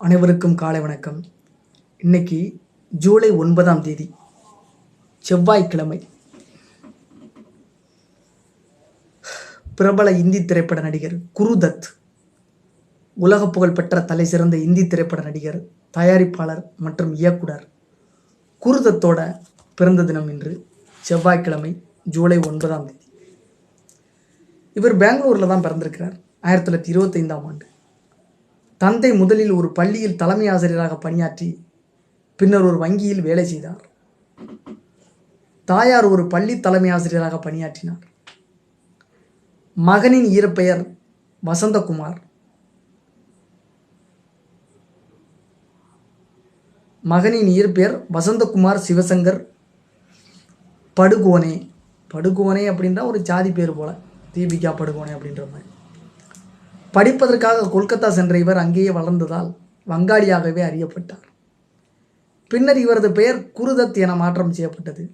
அனைவருக்கும் காலை வணக்கம். இன்னைக்கு ஜூலை ஒன்பதாம் தேதி செவ்வாய்க்கிழமை. பிரபல இந்தி திரைப்பட நடிகர் குருதத் உலக புகழ்பெற்ற தலை சிறந்த இந்தி திரைப்பட நடிகர் தயாரிப்பாளர் மற்றும் இயக்குனர் குருதத்தோட பிறந்த தினம் இன்று செவ்வாய்க்கிழமை ஜூலை ஒன்பதாம் தேதி. இவர் பெங்களூரில் தான் பிறந்திருக்கிறார். ஆயிரத்தி தொள்ளாயிரத்தி இருபத்தைந்தாம் ஆண்டு. தந்தை முதலில் ஒரு பள்ளியில் தலைமை ஆசிரியராக பணியாற்றி பின்னர் ஒரு வங்கியில் வேலை செய்தார். தாயார் ஒரு பள்ளி தலைமை ஆசிரியராக பணியாற்றினார். மகனின் இயற்பெயர் வசந்தகுமார். மகனின் இயற்பெயர் வசந்தகுமார் சிவசங்கர் படுகோனே. படுகோனே அப்படின்ற ஒரு ஜாதி பேர் போல. தீபிகா படுகோனே அப்படின்ற மாதிரி. படிப்பதற்காக கொல்கத்தா சென்ற இவர் அங்கேயே வளர்ந்ததால் வங்காளியாகவே அறியப்பட்டார். பின்னர் இவரது பெயர் குருதத் என மாற்றம் செய்யப்பட்டது.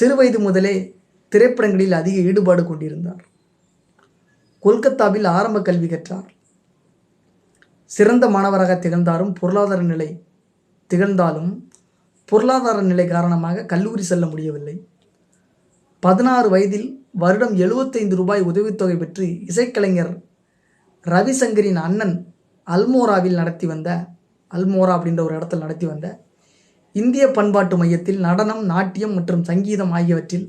சிறுவயது முதலே திரைப்படங்களில் அதிக ஈடுபாடு கொண்டிருந்தார். கொல்கத்தாவில் ஆரம்ப கல்வி கற்றார். சிறந்த மாணவராக திகழ்ந்தாலும் பொருளாதார நிலை திகழ்ந்தாலும் பொருளாதார நிலை காரணமாக கல்லூரி செல்ல முடியவில்லை. பதினாறு வயதில் வருடம் எழுபத்தைந்து ரூபாய் உதவித்தொகை பெற்று இசைக்கலைஞர் ரவிசங்கரின் அண்ணன் அல்மோராவில் நடத்தி வந்த அல்மோரா அப்படின்ற ஒரு இடத்தில் நடத்தி வந்த இந்திய பண்பாட்டு மையத்தில் நடனம் நாட்டியம் மற்றும் சங்கீதம் ஆகியவற்றில்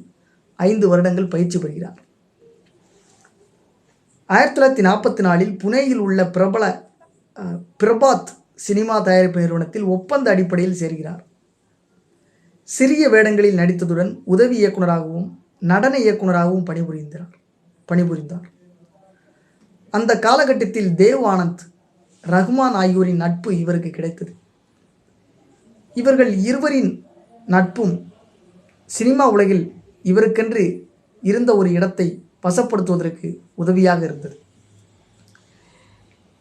ஐந்து வருடங்கள் பயிற்சி பெறுகிறார். ஆயிரத்தி தொள்ளாயிரத்தி நாற்பத்தி நாலில் புனேயில் உள்ள பிரபல பிரபாத் சினிமா தயாரிப்பு நிறுவனத்தில் ஒப்பந்த அடிப்படையில் சேர்கிறார். சிறிய வேடங்களில் நடித்ததுடன் உதவி இயக்குனராகவும் நடன இயக்குனராகவும் பணிபுரிந்தார். பணிபுரிந்தார். அந்த காலகட்டத்தில் தேவ் ஆனந்த் ரஹ்மான் ஆகியோரின் நட்பு இவருக்கு கிடைத்தது. இவர்கள் இருவரின் நட்பும் சினிமா உலகில் இவருக்கென்று இருந்த ஒரு இடத்தை வசப்படுத்துவதற்கு உதவியாக இருந்தது.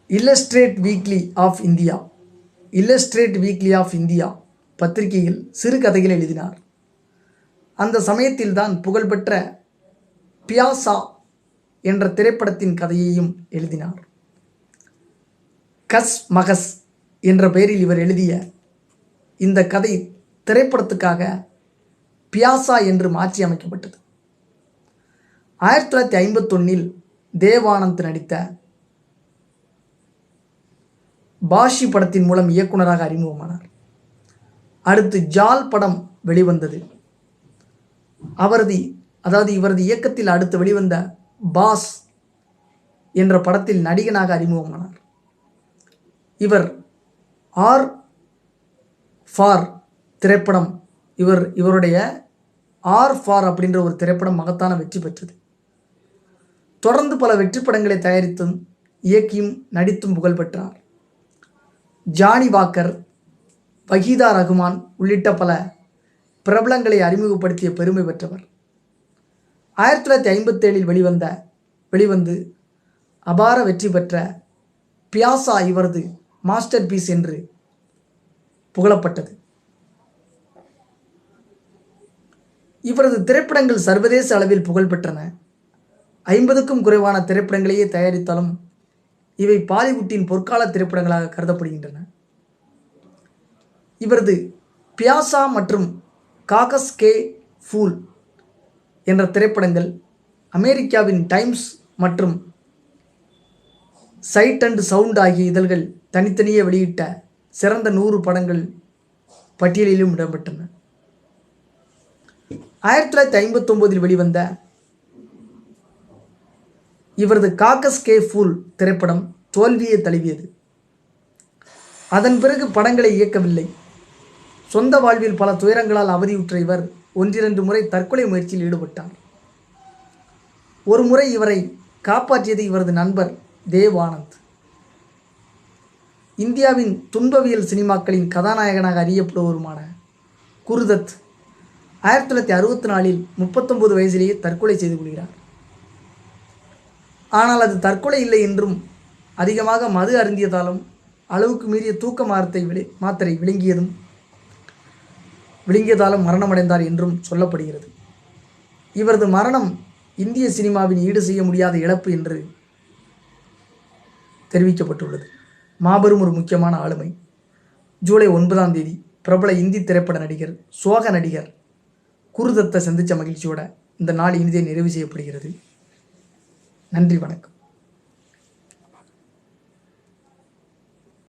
Illustrated weekly of India illustrated weekly of India பத்திரிகையில் சிறுகதைகள் எழுதினார். அந்த சமயத்தில்தான் புகழ்பெற்ற பியாசா என்ற திரைப்படத்தின் கதையையும் எழுதினார். கஸ் மகஸ் என்ற பெயரில் இவர் எழுதிய இந்த கதை திரைப்படத்துக்காக பியாசா என்று மாற்றி அமைக்கப்பட்டது. ஆயிரத்தி தொள்ளாயிரத்தி ஐம்பத்தொன்னில் தேவானந்த் நடித்த பாஷி படத்தின் மூலம் இயக்குனராக அறிமுகமானார். அடுத்து ஜால் படம் வெளிவந்தது. அவரது அதாவது இவரது இயக்கத்தில் அடுத்து வெளிவந்த பாஸ் என்ற படத்தில் நடிகனாக அறிமுகமானார். இவர் ஆர். ஃபார் திரைப்படம் இவர் இவருடைய ஆர். ஃபார் அப்படின்ற ஒரு திரைப்படம் மகத்தான வெற்றி பெற்றது. தொடர்ந்து பல வெற்றி படங்களை தயாரித்தும் இயக்கியும் நடித்தும் புகழ் பெற்றார். ஜானி வாக்கர் வஹீதா ரகுமான் உள்ளிட்ட பல பிரபலங்களை அறிமுகப்படுத்திய பெருமை பெற்றவர். ஆயிரத்தி தொள்ளாயிரத்தி ஐம்பத்தேழில் வெளிவந்த வெளிவந்து அபார வெற்றி பெற்ற பியாசா இவரது மாஸ்டர் பீஸ் என்று புகழப்பட்டது. இவரது திரைப்படங்கள் சர்வதேச அளவில் புகழ் பெற்றன. ஐம்பதுக்கும் குறைவான திரைப்படங்களையே தயாரித்தாலும் இவை பாலிவுட்டின் பொற்கால திரைப்படங்களாக கருதப்படுகின்றன. இவரது பியாசா மற்றும் காகஸ் கே ஃபூல் என்ற திரைப்படங்கள் அமெரிக்காவின் டைம்ஸ் மற்றும் சைட் அண்ட் சவுண்ட் ஆகிய இதழ்கள் தனித்தனியே வெளியிட்ட சிறந்த நூறு படங்கள் பட்டியலிலும் இடம்பெற்றன. ஆயிரத்தி தொள்ளாயிரத்தி ஐம்பத்தொம்போதில் வெளிவந்த இவரது காக்கஸ் கே ஃபூல் திரைப்படம் தோல்வியை தழுவியது. அதன் பிறகு படங்களை இயக்கவில்லை. சொந்த வாழ்வில் பல துயரங்களால் அவதியுற்ற இவர் ஒன்றிரண்டு முறை தற்கொலை முயற்சியில் ஈடுபட்டார். ஒரு முறை இவரை காப்பாற்றியது இவரது நண்பர் தேவ் ஆனந்த். இந்தியாவின் துன்பவியல் சினிமாக்களின் கதாநாயகனாக அறியப்படுவருமான குருதத் ஆயிரத்தி தொள்ளாயிரத்தி அறுபத்தி நாலில் முப்பத்தொன்பது வயதிலேயே தற்கொலை செய்து கொள்கிறார். ஆனால் அது தற்கொலை இல்லை என்றும் அதிகமாக மது அருந்தியதாலும் அளவுக்கு மீறிய தூக்க மாத்திரை விளை மாத்திரை விளங்கியதும் விழுங்கியதாலும் மரணமடைந்தார் என்றும் சொல்லப்படுகிறது. இவரது மரணம் இந்திய சினிமாவின் ஈடு செய்ய முடியாத இழப்பு என்று தெரிவிக்கப்பட்டுள்ளது. மாபெரும் ஒரு முக்கியமான ஆளுமை. ஜூலை ஒன்பதாம் தேதி பிரபல இந்தி திரைப்பட நடிகர் சோக நடிகர் குருதத்தை சந்தித்த மகிழ்ச்சியோட இந்த நாள் இனிதே நிறைவு செய்யப்படுகிறது. நன்றி வணக்கம்.